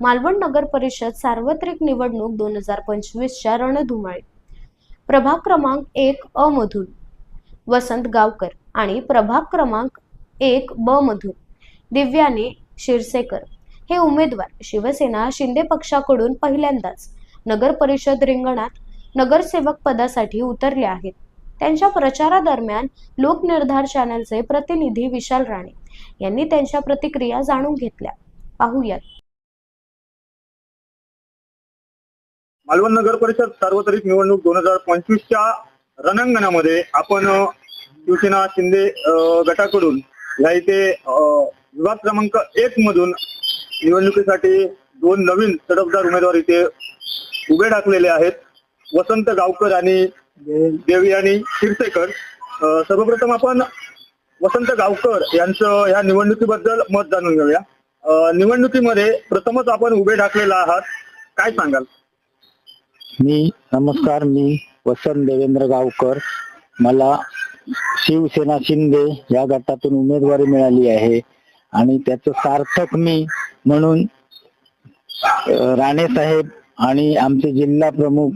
मालवण नगर परिषद सार्वत्रिक निवडणूक दोन हजार पंचवीसच्या रणधुमाळी. प्रभाग क्रमांक एक अ मधून. वसंत गावकर आणि प्रभाग क्रमांक एक ब मधून. दिव्याने शिरसेकर. हे उमेदवार शिवसेना शिंदे पक्षाकडून पहिल्यांदाच नगर परिषद रिंगणात नगरसेवक पदासाठी उतरले आहेत. त्यांच्या प्रचारादरम्यान लोकनिर्धार चॅनलचे प्रतिनिधी विशाल राणे यांनी त्यांच्या प्रतिक्रिया जाणून घेतल्या. पाहूयात. मालवण नगर परिषद सार्वत्रिक निवडणूक दोन हजार पंचवीसच्या रणांगणामध्ये आपण शिवसेना शिंदे गटाकडून या इथे विभाग क्रमांक एक मधून निवडणुकीसाठी दोन नवीन तडफदार उमेदवार इथे उभे टाकलेले आहेत. वसंत गावकर आणि देवयानी शिरसेकर. सर्वप्रथम आपण वसंत गावकर यांचं ह्या निवडणुकीबद्दल मत जाणून घेऊया. निवडणुकीमध्ये प्रथमच आपण उभे ठाकलेला आहात. काय सांगाल? मी नमस्कार मी वसंत देवेंद्र गावकर. मला शिवसेना शिंदे या गटातून उमेदवारी मिळाली आहे आणि त्याचं सार्थक मी म्हणून राणे साहेब आणि आमचे जिल्हा प्रमुख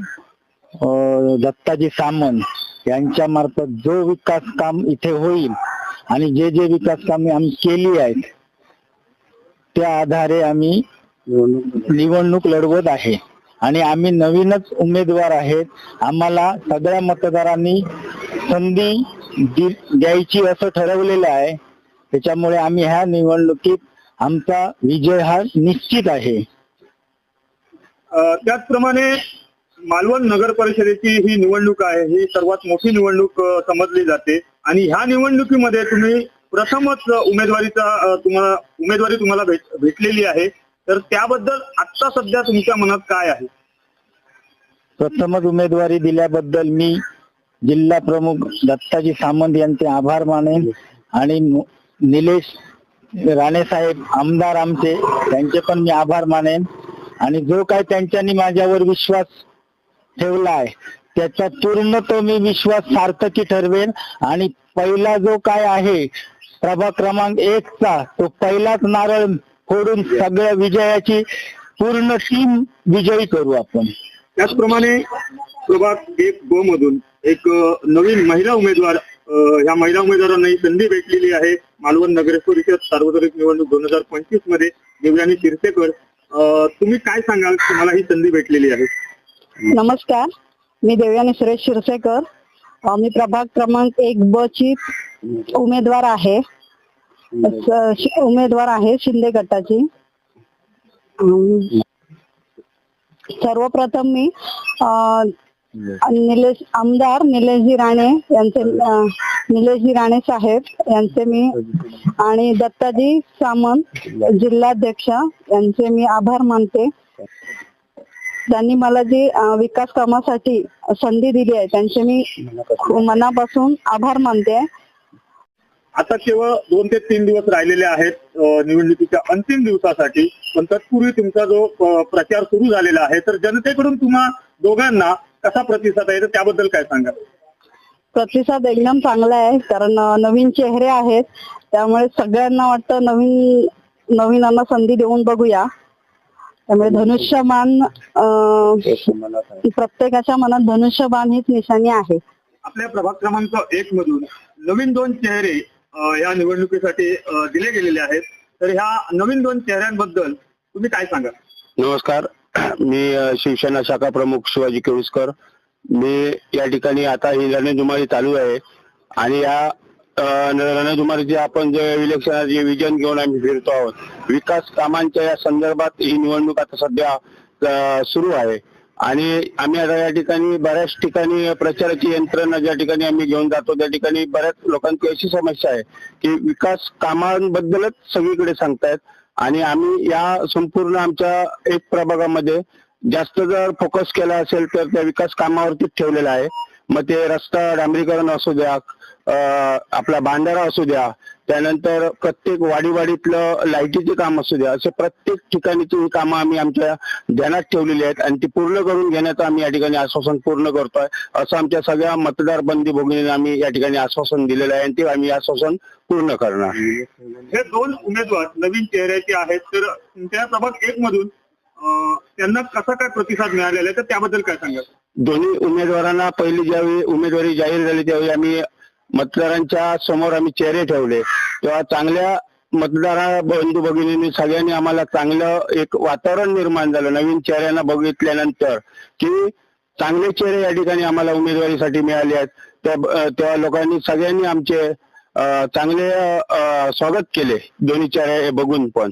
दत्ताजी सामंत यांच्या मार्फत जो विकास काम इथे होईल आणि जे जे विकास कामे आम्ही केली आहेत त्या आधारे आम्ही निवडणूक लढवत आहे. आणि आम्ही नवीनच उमेदवार आहेत. आम्हाला सगळ्या मतदारांनी संधी द्यायची असं ठरवलेलं आहे. त्याच्यामुळे आम्ही ह्या निवडणुकीत आमचा विजय हा निश्चित आहे. त्याचप्रमाणे मालवण नगर परिषदेची ही निवडणूक आहे. ही सर्वात मोठी निवडणूक समजली जाते. आणि ह्या निवडणुकीमध्ये तुम्ही प्रथमच उमेदवारीचा तुम्हाला उमेदवारी तुम्हाला भेट भेटलेली आहे. तर त्याबद्दल आता सध्या तुमच्या मनात काय आहे? प्रथमच उमेदवारी दिल्याबद्दल मी जिल्हा प्रमुख दत्ताजी सामंत यांचे आभार मानेन आणि निलेश राणे साहेब आमदार आमचे त्यांचे पण मी आभार मानेन. आणि जो काय त्यांच्यानी माझ्यावर विश्वास ठेवला आहे त्याचा पूर्ण तो मी विश्वास सार्थकी ठरवेन. आणि पहिला जो काय आहे प्रभाग क्रमांक एक चा तो पहिलाच नारळ फोडून सगळ्या विजयाची पूर्ण टीम विजयी करू आपण. त्याचप्रमाणे प्रभाग एक ब मधून एक नवीन महिला उमेदवार ह्या महिला उमेदवारांना ही संधी भेटलेली आहे. मालवण नगर परिषद सार्वत्रिक निवडणूक दोन हजार पंचवीसमध्ये देवयानी शिरसेकर तुम्ही काय सांगाल? तुम्हाला ही संधी भेटलेली आहे. नमस्कार. मी देवयानी सुरेश शिरसेकर. मी प्रभाग क्रमांक एक ब ची उमेदवार आहे. स- उमेदवार आहे शिंदे गटाची. सर्वप्रथम मी अ, निलेश आमदार निलेशजी राणे यांचे अ, निलेशजी राणे साहेब यांचे मी आणि दत्ताजी सामंत जिल्हाध्यक्ष यांचे मी आभार मानते. त्यांनी मला जी अ, विकास कामासाठी संधी दिली आहे त्यांचे मी मनापासून आभार मानते. आता केवळ दोन ते तीन दिवस राहिलेले आहेत निवडणुकीच्या अंतिम दिवसासाठी. पण तत्पूर्वी तुमचा जो प्रचार सुरू झालेला आहे तर जनतेकडून तुम्हा दोघांना कसा प्रतिसाद आहे तर त्याबद्दल काय सांगाल? प्रतिसाद एकदम चांगला आहे कारण नवीन चेहरे आहेत. त्यामुळे सगळ्यांना वाटतं नवीन नवीनांना संधी देऊन बघूया. त्यामुळे धनुष्यबाण प्रत्येकाच्या मनात धनुष्यबाण हीच निशाणी आहे. आपल्या प्रभाग क्रमांक एक मधून नवीन दोन चेहरे या निवडणुकीसाठी दिले गेलेले आहेत. तर ह्या नवीन दोन चेहऱ्यांबद्दल तुम्ही काय सांगा नमस्कार. मी शिवसेना शाखा प्रमुख शिवाजी केळुसकर. मी या ठिकाणी आता ही रणधुमारी चालू आहे. आणि या रणधुमारीचे आपण जे इलेक्शनाचे विजन घेऊन आम्ही फिरतो आहोत विकास कामांच्या या संदर्भात ही निवडणूक आता सध्या सुरू आहे. आणि आम्ही आता या ठिकाणी बऱ्याच ठिकाणी प्रचाराची यंत्रणा ज्या ठिकाणी आम्ही घेऊन जातो त्या ठिकाणी बऱ्याच लोकांची अशी समस्या आहे की विकास कामांबद्दलच सगळीकडे सांगतायत. आणि आम्ही या संपूर्ण आमच्या एक प्रभागामध्ये जास्त जर फोकस केला असेल तर त्या विकास कामावरतीच ठेवलेला आहे. मग ते रस्ता डांबरीकरण असू द्या आपला बांधारा असू द्या त्यानंतर प्रत्येक वाडीवाडीतलं लाईटीचे काम असू द्या असे प्रत्येक ठिकाणीची ही कामं आम्ही आमच्या ध्यानात ठेवलेली आहेत आणि ती पूर्ण करून घेण्याचं आम्ही या ठिकाणी आश्वासन पूर्ण करतोय. असं आमच्या सगळ्या मतदार बंदी भोगिनीने आम्ही या ठिकाणी आश्वासन दिलेलं आहे आणि ते आम्ही आश्वासन पूर्ण करणार. हे दोन उमेदवार नवीन चेहऱ्याचे आहेत तर तुमच्या प्रभाग एक मधून त्यांना कसा काय प्रतिसाद मिळालेला आहे तर त्याबद्दल काय सांगाल? दोन्ही उमेदवारांना पहिली ज्यावेळी उमेदवारी जाहीर झाली त्यावेळी आम्ही मतदारांच्या समोर आम्ही चेहरे ठेवले. तेव्हा चांगल्या मतदारा बंधू भगिनींनी सगळ्यांनी आम्हाला चांगलं एक वातावरण निर्माण झालं नवीन चेहऱ्यांना बघितल्यानंतर की चांगले चेहरे या ठिकाणी आम्हाला उमेदवारीसाठी मिळाले आहेत. त्या लोकांनी सगळ्यांनी आमचे चांगले स्वागत केले. दोन्ही चेहरे बघून पण.